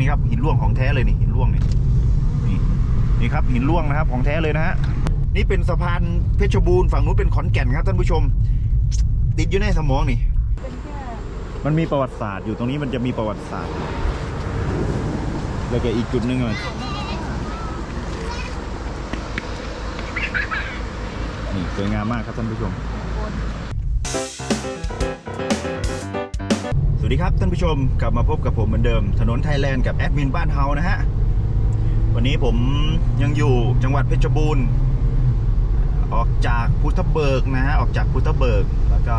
นี่ครับหินร่วงของแท้เลยนี่หินร่วงนี่นี่นี่ครับหินร่วงนะครับ ของแท้เลยนะฮะนี่เป็นสะพานเพชรบูรณ์ฝั่งนู้นเป็นขอนแก่นครับท่านผู้ชม ติดอยู่ในสมองนี่ มันมีประวัติศาสตร์อยู่ตรงนี้มันจะมีประวัติศาสตร์ แล้วก็อีกจุดหนึ่งอะนี่สวยงามมากครับท่านผู้ชม สวัสดีครับท่านผู้ชมกลับมาพบกับผมเหมือนเดิม ถนนไทยแลนด์กับแอดมินบ้านเฮานะฮะ วันนี้ผมยังอยู่จังหวัดเพชรบูรณ์ ออกจากพุทธเบิกนะฮะ ออกจากพุทธเบิก แล้วก็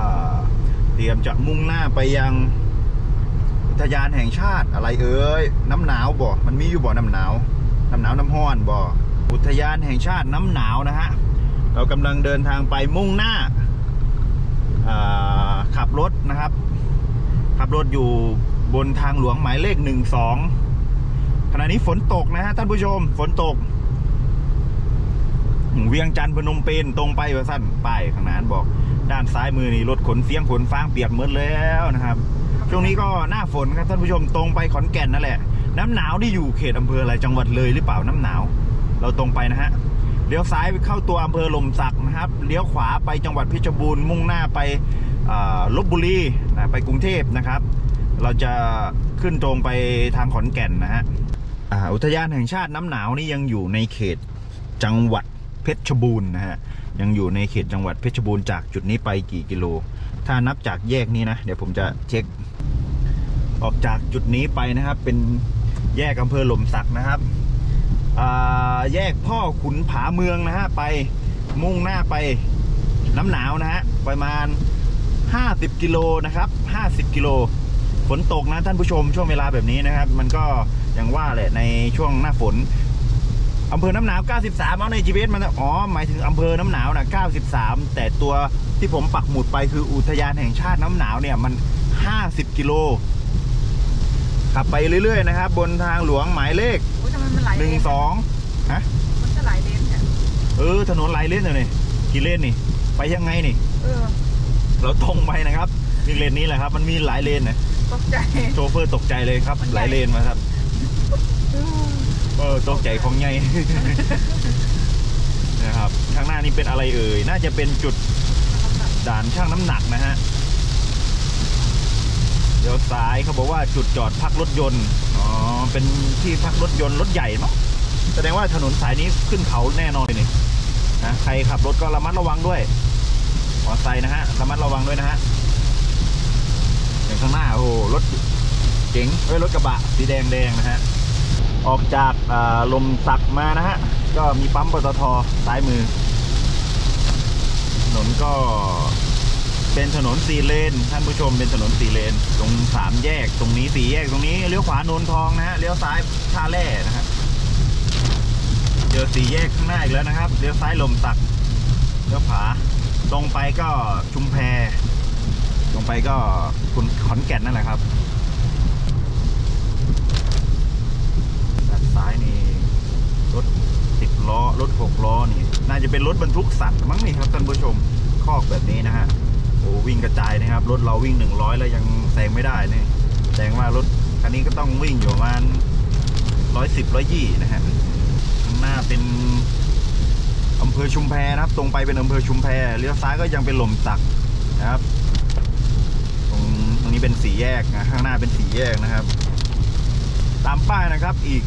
เตรียมจะมุ่งหน้าไปยังอุทยานแห่งชาติอะไรเอ่ยน้ำหนาวบ่ มันมีอยู่บ่น้ำหนาว น้ำหนาวน้ำห้อนบ่ อุทยานแห่งชาติน้ำหนาวนะฮะ เรากำลังเดินทางไปมุ่งหน้าขับรถนะครับ ขับรถอยู่บนทางหลวงหมายเลขหนึ่งสองขณะนี้ฝนตกนะฮะท่านผู้ชม ฝนตก เวียงจันทร์พนมเปญตรงไปว่าสั้นป้ายข้างหน้าบอก ด้านซ้ายมือนี่รถขนเฟียงขนฟางเปียกหมดแล้วนะครับ ช่วงนี้ก็หน้าฝนครับท่านผู้ชมตรงไปขอนแก่นนั่นแหละ น้ำหนาวนี่อยู่เขตอำเภออะไรจังหวัดเลยหรือเปล่าน้ำหนาว เราตรงไปนะฮะเลี้ยวซ้ายไปเข้าตัวอำเภอลมสักนะครับเลี้ยวขวาไปจังหวัดเพชรบูรณ์มุ่งหน้าไป ลบบุรีนะไปกรุงเทพนะครับ เราจะขึ้นตรงไปทางขอนแก่นนะฮะอุทยานแห่งชาติน้ำหนาวนี่ยังอยู่ในเขตจังหวัดเพชรบูรณ์นะฮะยังอยู่ในเขตจังหวัดเพชรบูรณ์จากจุดนี้ไปกี่กิโล ถ้านับจากแยกนี้นะ เดี๋ยวผมจะเช็ค ออกจากจุดนี้ไปนะครับ เป็นแยกอำเภอหล่มสักนะครับแยกพ่อขุนผาเมืองนะฮะไปมุ่งหน้าไปน้ำหนาวนะฮะประมาณ 50 กิโลนะครับ 50 กิโลฝนตกนะท่านผู้ชมช่วงเวลาแบบนี้นะครับ มันก็อย่างว่าแหละในช่วงหน้าฝนอำเภอน้ำหนาว 93 เอาใน GPS มันอ๋อ หมายถึงอำเภอน้ำหนาวนะ93 แต่ตัวที่ผมปักหมุดไปคืออุทยานแห่งชาติน้ำหนาวเนี่ยมัน 50 กิโล ขับไปเรื่อยๆนะครับ บนทางหลวงหมายเลขอุ้ยทำไมมันไหลายหเลนึ่งนสองฮะมันจะไหลายเลนเนี่ยเออ ถนนหลายเลนเลยนี่กี่เลนนี่ ไปยังไงนี่ เออ เราตรงไปนะครับนี่เลนนี้แหละครับ มันมีหลายเลนนะตกใจโชเฟอร์ตกใจเลยครับมันใหญ่หลายเลนมาครับเออตกใจของไงนะครับข้างหน้านี้เป็นอะไรเอ่ยน่าจะเป็นจุดด่านช่างน้ำหนักนะฮะเดี๋ยวซ้ายเขาบอกว่าจุดจอดพักรถยนต์อ๋อเป็นที่พักรถยนต์รถใหญ่มั้งแสดงว่าถนนสายนี้ขึ้นเขาแน่นอนเลยนี่นะใครขับรถก็ระมัดระวังด้วยม อไซค์นะฮะระมัดระวังด้วยนะฮะอย่างข้างหน้าโอ้รถเก๋งเฮ้ยรถกระบะสีแดงแดงๆนะฮะออกจากาลมสักมานะฮะก็มีปั๊มปตทซ้ายมือถนนก็เป็นถนนสี่เลนท่านผู้ชมเป็นถนนสี่เลน ตรงสามแยกตรงนี้สี่แยกตรงนี้เลี้ยวขวาโนนทองนะฮะเลี้ยวซ้ายท่าแร่นะฮะเจอสี่แยกข้างหน้าอีกแล้วนะครับเลี้ยวซ้ายลมสักเลี้ยวขวา ตรงไปก็ชุมแพตรงไปก็คุณขอนแก่นนั่นแหละครับด้านซ้ายนี่รถสิบล้อรถหกล้อนี่ น่าจะเป็นรถบรรทุกสัตว์มั้งนี่ครับท่านผู้ชมคอกแบบนี้นะฮะโอ้วิ่งกระจายนะครับ รถเราวิ่งหนึ่งร้อยแล้วยังแซงไม่ได้นี่แสดงว่ารถคันนี้ก็ต้องวิ่งอยู่ประมาณร้อยสิบร้อยยี่นะฮะข้างหน้าเป็น อำเภอชุมแพนะครับตรงไปเป็นอำเภอชุมแพเลี้ยวซ้ายก็ยังเป็นหล่มสักนะครับ ตรงตรงนี้เป็นสี่แยกนะข้างหน้าเป็นสี่แยกนะครับ ตามป้ายนะครับอีก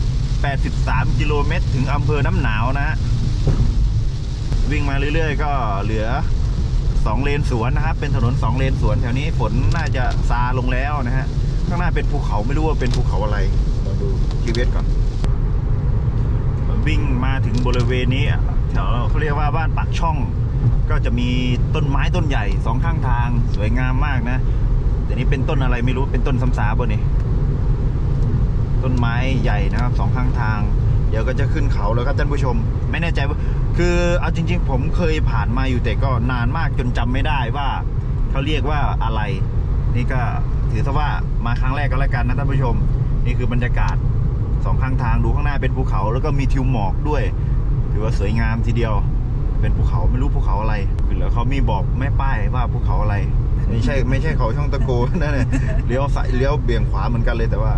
83 กิโลเมตรถึงอำเภอน้ำหนาวนะฮะวิ่งมาเรื่อยๆ ก็เหลือ2เลนสวนนะครับ เป็นถนน2เลนสวนแถวนี้ฝนน่าจะซาลงแล้วนะฮะข้างหน้าเป็นภูเขาไม่รู้ว่าเป็นภูเขาอะไรเราดูกีเวสก่อน วิ่งมาถึงบริเวณนี้แถวเขาเรียกว่าบ้านปากช่อง ก็จะมีต้นไม้ต้นใหญ่สองข้างทางสวยงามมากนะแต่นี้เป็นต้นอะไรไม่รู้เป็นต้นสำสาบ่นี่ต้นไม้ใหญ่นะครับสองข้างทาง เดี๋ยวก็จะขึ้นเขาแล้วครับท่านผู้ชม ไม่แน่ใจว่าคือเอาจริง ๆ ผมเคยผ่านมาอยู่แต่ก็นานมากจนจำไม่ได้ว่าเขาเรียกว่าอะไร นี่ก็ถือซะว่ามาครั้งแรกก็แล้วกันนะท่านผู้ชม นี่คือบรรยากาศ สองข้างทางดูข้างหน้าเป็นภูเขา แล้วก็มีทิวหมอกด้วย ถือว่าสวยงามทีเดียว เป็นภูเขาไม่รู้ภูเขาอะไรคือแล้วเขามีบอกแม่ป้ายว่าภูเขาอะไร ไม่ใช่ไม่ใช่เขาช่องตะโกนั่นเลยเลี้ยวซ้ายเลี้ยวเบี่ยงขวาเหมือนกันเลยแต่ว่า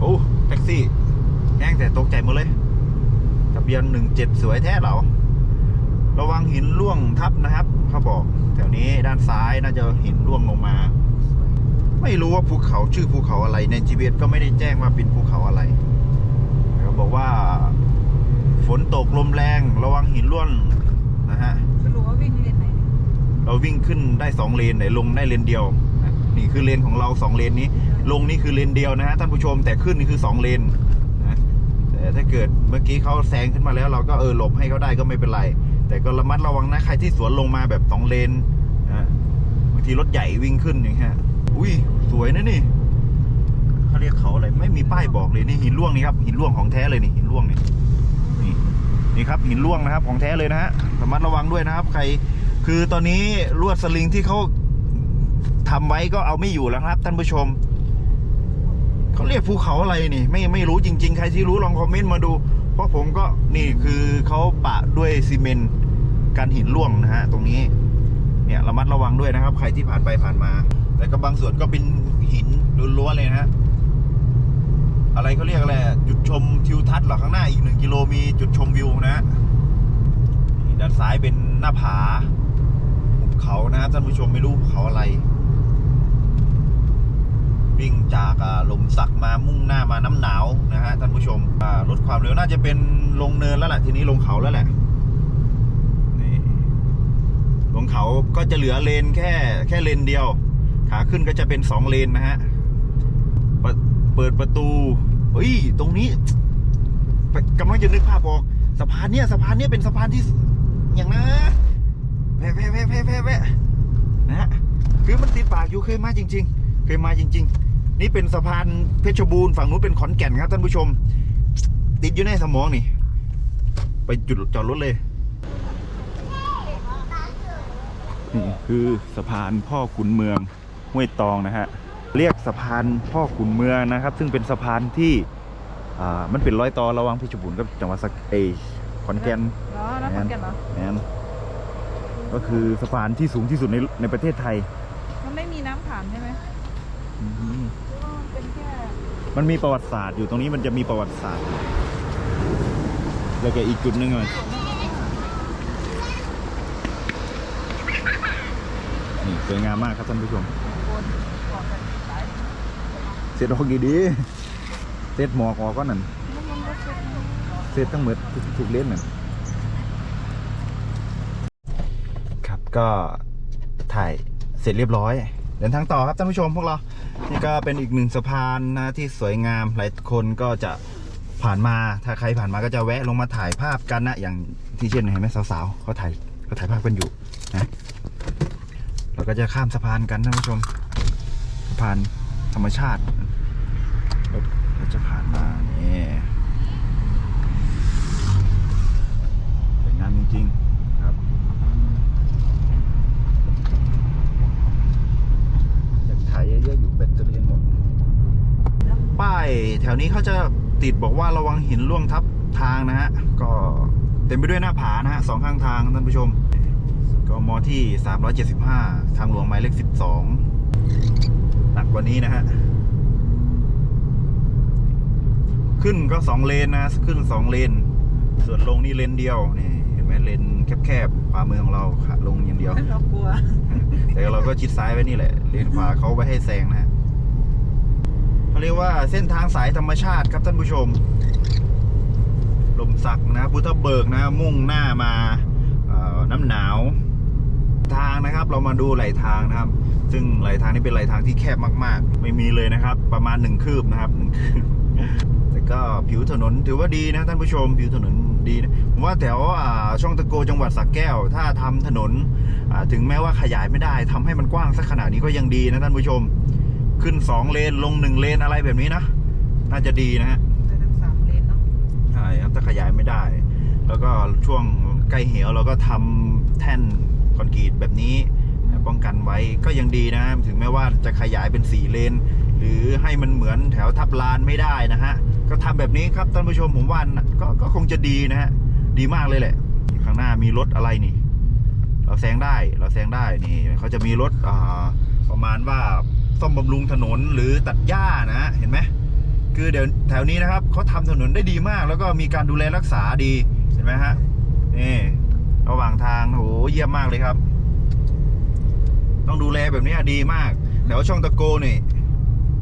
โอ้แท็กซี่แห้งแต่ตกใจหมดเลยทะเบียนหนึ่งเจ็ดสวยแท้เหราระวังหินร่วงทับนะครับเขาบอกแถวนี้ด้านซ้ายน่าจะหินร่วงลงมา ไม่รู้ว่าภูเขาชื่อภูเขาอะไรในจีเก็ไม่ได้แจ้งว่าเป็นภูเขาอะไร เขาบอกว่า ฝนตกลมแรงระวังหินร่วงนะฮะสรุปว่าวิ่งเลนไหนเนี่ยเราวิ่งขึ้นได้สองเลนไหนลงได้เลนเดียวนะนี่คือเลนของเราสองเลนนี้ ลงนี่คือเลนเดียวนะฮะท่านผู้ชมแต่ขึ้นนี่คือสองเลนนะแต่ถ้าเกิดเมื่อกี้เขาแซงขึ้นมาแล้ว เราก็เออหลบให้เขาได้ก็ไม่เป็นไร แต่ก็ระมัดระวังนะใครที่สวนลงมาแบบสองเลนนะบางทีรถใหญ่วิ่งขึ้นอย่างเงี้ยอุ้ยสวยนะนี่ เขาเรียกเขาอะไรไม่มีป้ายบอกเลยนี่หินร่วงนี่ครับหินร่วงของแท้เลยนี่หินร่วงนี่นี่นี่ครับหินร่วงนะครับของแท้เลยนะฮะระมัดระวังด้วยนะครับ ใครคือตอนนี้ลวดสลิงที่เขาทำไว้ก็เอาไม่อยู่แล้วครับท่านผู้ชมเขาเรียกภูเขาอะไรนี่ ไม่ไม่รู้จริง ๆ ใครที่รู้ลองคอมเมนต์มาดู เพราะผมก็นี่คือเขาปะด้วยซีเมนต์กันหินร่วงนะฮะตรงนี้ เนี่ยระมัดระวังด้วยนะครับ ใครที่ผ่านไปผ่านมา แต่ก็บางส่วนก็เป็นหินล้วนๆเลยนะฮะ อะไรเขาเรียกอะไรจุดชมทิวทัศน์หรอข้างหน้าอีกหนึ่งกิโลมีจุดชมวิวนะด้านซ้ายเป็นหน้าผาหุบเขานะครับท่านผู้ชมไม่รู้ภูเขาอะไร วิ่งจากลมสักมามุ่งหน้ามาน้ำหนาวนะฮะท่านผู้ชมลดความเร็วน่าจะเป็นลงเนินแล้วแหละทีนี้ลงเขาแล้วแหละลงเขาก็จะเหลือเลนแค่แค่เลนเดียว ขาขึ้นก็จะเป็นสองเลนนะฮะ เปิดประตูเฮ้ย ตรงนี้กำลังจะนึกภาพออกสะพานเนี่ยสะพานเนี่ยเป็นสะพานที่อย่างนะแวะแวะแวะแวะแวะแวะนะฮะคือมันติดปากอยู่เคยมาจริง ๆ เคยมาจริง ๆ นี่เป็นสะพานเพชรบูรณ์ฝั่งนู้นเป็นขอนแก่นครับท่านผู้ชม ติดอยู่ในสมองนี่ ไปจุดจอดรถเลย คือสะพานพ่อขุนเมืองห้วยตองนะฮะ เรียกสะพานพ่อขุนเมืองนะครับ ซึ่งเป็นสะพานที่อ่ามันเป็นรอยต่อระหว่างเพชรบูรณ์กับจังหวัดสักเอยขอนแก่นเหรอแล้วขอนแก่นเหรอแอนก็คือสะพานที่สูงที่สุดในในประเทศไทย มันไม่มีน้ำผ่านใช่ไหมอืมหรือว่ามันเป็นแค่มันมีประวัติศาสตร์อยู่ตรงนี้มันจะมีประวัติศาสตร์อยู่แล้วก็อีกจุดหนึงอะนี่สวยงามมากครับท่านผู้ชม โคนบอกกันสาย เส ร็จออกดีๆเสร็จหมอกออกก็นั่นเสร็จทั้งหมดทุกทุกเล่นนั่นครับก็ถ่ายเสร็จเรียบร้อยเดินทางต่อครับท่านผู้ชมพวกเรา นี่ก็เป็นอีกหนึ่งสะพานนะที่สวยงาม หลายคนก็จะผ่านมา ถ้าใครผ่านมาก็จะแวะลงมาถ่ายภาพกันนะ อย่างที่เช่นเห็นไหมสาวๆเขาถ่ายเขาถ่ายภาพกันอยู่นะเราก็จะข้ามสะพานกันท่านผู้ชม สะพานธรรมชาติ จะผ่านมานี่สวยงามจริงๆครับอยากถ่ายเยอะๆอยู่แบตเตอรี่หมด ป้ายแถวนี้เขาจะติดบอกว่าระวังหินล่วงทับทางนะฮะ ก็เต็มไปด้วยหน้าผานะฮะสองข้างทางท่านผู้ชมก็มอที่ 375 ทางหลวงหมายเลข 12 หนักกว่านี้นะฮะ ขึ้นก็2เลนนะขึ้น2เลน ส่วนลงนี่เลนเดียวนี่เห็นไหมเลนแคบๆขวามือของเราค่ะลงอย่างเดียว เรากลัว แต่เราก็ชิดซ้ายไว้นี่แหละ เลนขวาเขาไว้ให้แซงนะฮะเขาเรียกว่าเส้นทางสายธรรมชาติครับท่านผู้ชม ลมสักนะพุทธเบิกนะ มุ่งหน้ามาเอ่อน้ำหนาว ทางนะครับ เรามาดูไหลทางนะครับ ซึ่งไหลทางนี้เป็นไหลทางที่แคบมาก ๆ ไม่มีเลยนะครับ ประมาณหนึ่งคืบนะครับหนึ่งคืบแต่ ก็ผิวถนนถือว่าดีนะท่านผู้ชมผิวถนนดีนะผมว่าแถวอ่าช่องตะโกจังหวัดสระแก้ว ถ้าทำถนนอ่าถึงแม้ว่าขยายไม่ได้ทำให้มันกว้างสักขนาดนี้ก็ยังดีนะท่านผู้ชม ขึ้นสองเลนลงหนึ่งเลนอะไรแบบนี้นะน่าจะดีนะฮะได้ทั้งสามเลนเนาะใช่ครับถ้าขยายไม่ได้ แล้วก็ช่วงใกล้เหวเราก็ทำแท่นคอนกรีตแบบนี้ป้องกันไว้ก็ยังดีนะ ถึงแม้ว่าจะขยายเป็นสี่เลน หรือให้มันเหมือนแถวทับลานไม่ได้นะฮะ ก็ทำแบบนี้ครับท่านผู้ชมผมว่านก็ก็คงจะดีนะฮะ ดีมากเลยแหละ ข้างหน้ามีรถอะไรนี่ เราแซงได้เราแซงได้นี่เขาจะมีรถประมาณว่าซ่อมบำรุงถนนหรือตัดหญ้านะฮะเห็นไหมคือเดี๋ยวแถวนี้นะครับเขาทำถนนได้ดีมาก แล้วก็มีการดูแลรักษาดีเห็นไหมฮะนี่ระหว่างทางโหเยี่ยมมากเลยครับ ต้องดูแลแบบนี้ดีมากแถวช่องตะโกนี่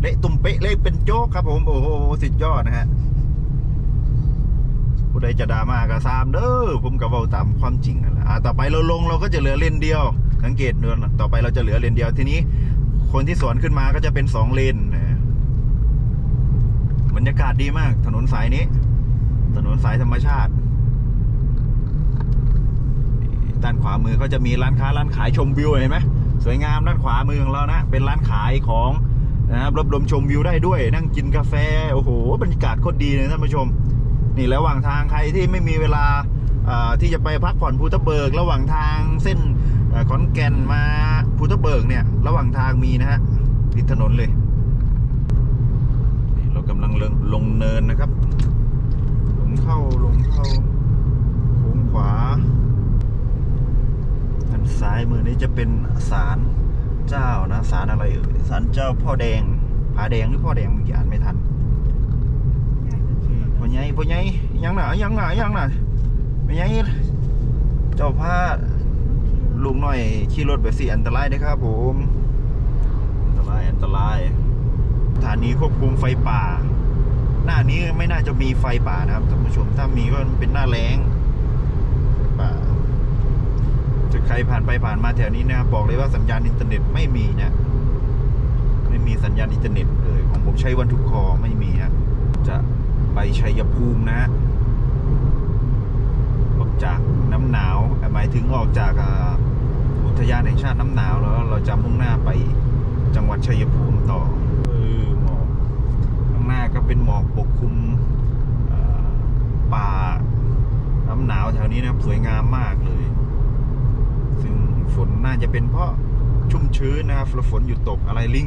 เละตุ่มเป๊ะเละเป็นโจ๊กครับผม โอ้โหสุดยอดนะฮะผู้ใดจะด่ามากระซามเด้อผมกับเว้าตามความจริงนั่นแหละอะต่อไปเราลงเราก็จะเหลือเลนเดียว สังเกตเนินต่อไปเราจะเหลือเลนเดียวทีนี้ คนที่สวนขึ้นมาก็จะเป็นสองเลนนะบรรยากาศดีมาก ถนนสายนี้ ถนนสายธรรมชาติ ด้านขวามือก็จะมีร้านค้าร้านขายชมวิวเห็นไหมสวยงามด้านขวามือของเรานะเป็นร้านขายของ นะครับรับลมชมวิวได้ด้วย นั่งกินกาแฟ โอ้โห บรรยากาศโคตรดีเลยท่านผู้ชม นี่ระหว่างทางใครที่ไม่มีเวลาที่จะไปพักผ่อนภูทับเบิก ระหว่างทางเส้นอขอนแก่นมาภูทับเบิกเนี่ย ระหว่างทางมีนะฮะติดถนนเลยนี่เรากำลังลงลงเนินนะครับ ลงเข้าลงเข้าโค้งขวาด้านซ้ายมือนี้จะเป็นศาล เจ้านะศาลอะไรเอ่ยศาลเจ้าพ่อแดงผาแดงหรือพ่อแดงเมื่อกี้อ่านไม่ทันพ่อใหญ่พ่อใหญ่ยังน่ะยังน่ะยังน่ะพ่อใหญ่เจ้าพาลุงหน่อยขี่รถแบบสิอันตรายเด้อครับผมอันตรายอันตรายสถานีควบคุมไฟป่า หน้านี้ไม่น่าจะมีไฟป่านะครับท่านผู้ชมถ้ามีก็มันเป็นหน้าแล้งไฟป่าจะ ใครผ่านไปผ่านมาแถวนี้นะครับบอกเลยว่าสัญญาณอินเทอร์เน็ตไม่มีนะไม่มีสัญญาณอินเทอร์เน็ตเลยของผมใช้วันทุกคอไม่มีฮะจะไปชัยภูมินะฮะออกจากน้ำหนาวหมายถึงออกจากอุทยานแห่งชาติน้ำหนาวแล้วเราจะมุ่งหน้าไปจังหวัดชัยภูมิต่อเออหมอกข้างหน้าก็เป็นหมอกปกคลุมป่าน้ำหนาวแถวนี้นะสวยงามมากเลย ซึ่งฝนน่าจะเป็นเพราะชุ่มชื้นนะครับแล้วฝนหยุดตกอะไรลิง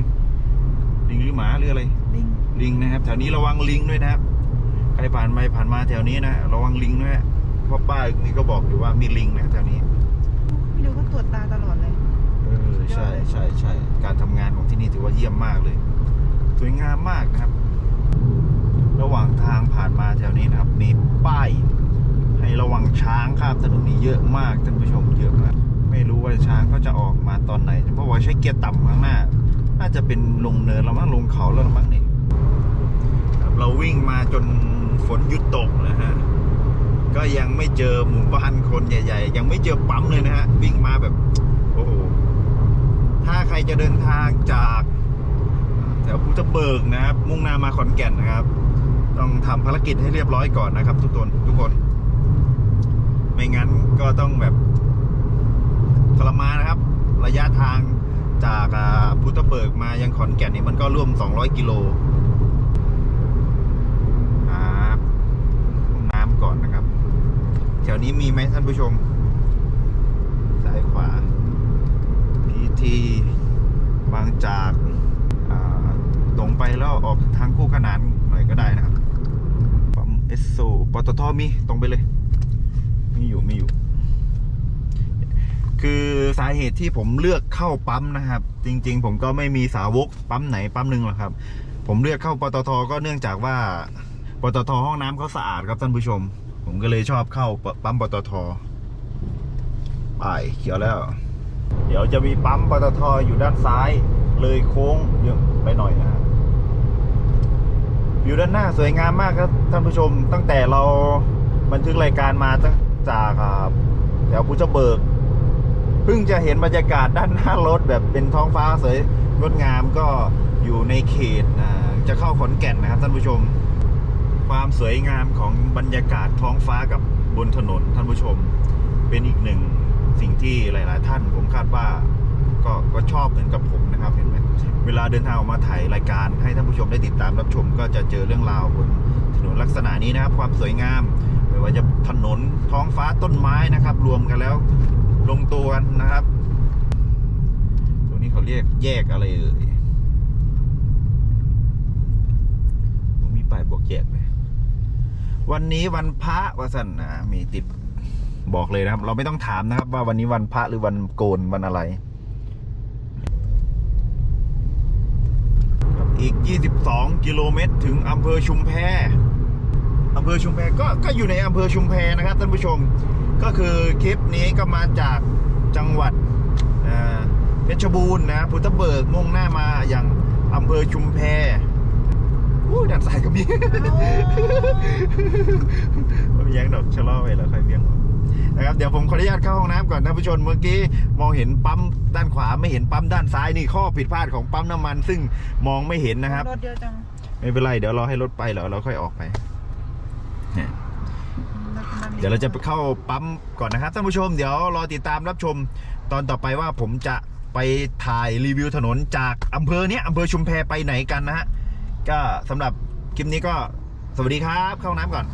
ลิงหรือหมาหรืออะไร ลิงลิงนะครับ แถวนี้ระวังลิงด้วยนะครับ ใครผ่านไปผ่านมาแถวนี้นะระวังลิงด้วยนะเพราะป้ายนี่ก็บอกอยู่ว่ามีลิงนะแถวนี้พี่ดูก็ตรวจตาตลอดเลย เออใช่ใช่ใช่การทำงานของที่นี่ถือว่าเยี่ยมมากเลย สวยงามมากนะครับ ระหว่างทางผ่านมาแถวนี้นะครับมีป้ายให้ระวังช้างข้ามถนนนี้เยอะมากท่านผู้ชมเยอะมาก ไม่รู้ว่าช้างเขาจะออกมาตอนไหนเพราะว่าใช้เกียร์ต่ำข้างหน้า น่าจะเป็นลงเนินแล้วมั้งลงเขาแล้วมั้งนี่ครับเราวิ่งมาจนฝนหยุดตกนะฮะ ก็ยังไม่เจอหมู่บ้านคนใหญ่ ๆ ยังไม่เจอปั๊มเลยนะฮะ วิ่งมาแบบ โอ้โห ถ้าใครจะเดินทางจากแถวพุทธเบิกนะครับ มุ่งหน้ามาขอนแก่นนะครับ ต้องทำภารกิจให้เรียบร้อยก่อนนะครับ ทุกคนทุกคน ไม่งั้นก็ต้องแบบ ทรมานะครับ ระยะทางจากพุทธเบิกมายังขอนแก่นนี่มันก็ร่วม 200 กิโลหาห้องน้ำก่อนนะครับ แถวนี้มีไหมท่านผู้ชม ซ้ายขวา พีทีบางจากตรงไปแล้วออกทางคู่ขนานหน่อยก็ได้นะครับปั๊มเอสโซปตทมีตรงไปเลย มีอยู่ มีอยู่ คือสาเหตุที่ผมเลือกเข้าปั๊มนะครับ จริง ๆ ผมก็ไม่มีสาวกปั๊มไหนปั๊มหนึ่งหรอกครับ ผมเลือกเข้าปตทก็เนื่องจากว่าปตทห้องน้ำเขาสะอาดครับท่านผู้ชม ผมก็เลยชอบเข้าปั๊มปตทไปเขียวแล้ว เดี๋ยวจะมีปั๊มปตทอยู่ด้านซ้าย เลยโค้งเยอะไปหน่อยนะฮะอยู่ด้านหน้าสวยงามมากครับท่านผู้ชมตั้งแต่เราบันทึกรายการมาตั้งจากแถวพุทธเบิก เพิ่งจะเห็นบรรยากาศด้านหน้ารถแบบเป็นท้องฟ้าสวยงดงามก็อยู่ในเขตจะเข้าขอนแก่นนะครับท่านผู้ชม ความสวยงามของบรรยากาศท้องฟ้ากับบนถนนท่านผู้ชม เป็นอีกหนึ่งสิ่งที่หลาย ๆ ท่านผมคาดว่าก็ก็ชอบเหมือนกับผมนะครับเห็นไหมเวลาเดินทางออกมาถ่ายรายการให้ท่านผู้ชมได้ติดตามรับชม ก็จะเจอเรื่องราวบนถนนลักษณะนี้นะครับ ความสวยงามไม่ว่าจะถนนท้องฟ้าต้นไม้นะครับ รวมกันแล้ว ลงตัวนะครับ ตรงนี้เขาเรียกแยกอะไรเอ่ยมีป้ายบอกแยกไหมวันนี้วันพระวสันนะมีติดบอกเลยนะครับ เราไม่ต้องถามนะครับ ว่าวันนี้วันพระหรือวันโกนวันอะไรอีก 22 กิโลเมตร ถึงอำเภอชุมแพอำเภอชุมแพก็ก็อยู่ในอำเภอชุมแพนะครับท่านผู้ชม ก็คือคลิปนี้ก็มาจากจังหวัดเอ่อเพชรบูรณ์นะพุทธเบิกมุ่งหน้ามาอย่างอำเภอชุมแพอู้ด้านซ้ายก็มีไม่มียังดอกชะลอไว้แล้วค่อยเบี่ยงออกนะครับเดี๋ยวผมขออนุญาตเข้าห้องน้ำก่อนท่านผู้ชมเมื่อกี้มองเห็นปั๊มด้านขวาไม่เห็นปั๊มด้านซ้ายนี่ข้อผิดพลาดของปั๊มน้ำมัน ซึ่งมองไม่เห็นนะครับรถเยอะจังไม่เป็นไรเดี๋ยวรอให้รถไปแล้วเราค่อยออกไปเนี่ยเดี๋ยวเราจะไปเข้าปั๊มก่อนนะครับท่านผู้ชมเดี๋ยวรอติดตามรับชมตอนต่อไปว่าผมจะไปถ่ายรีวิวถนนจากอำเภอเนี้ยอำเภอชุมแพไปไหนกันนะฮะก็สำหรับคลิปนี้ก็สวัสดีครับ เข้าห้องน้ำก่อน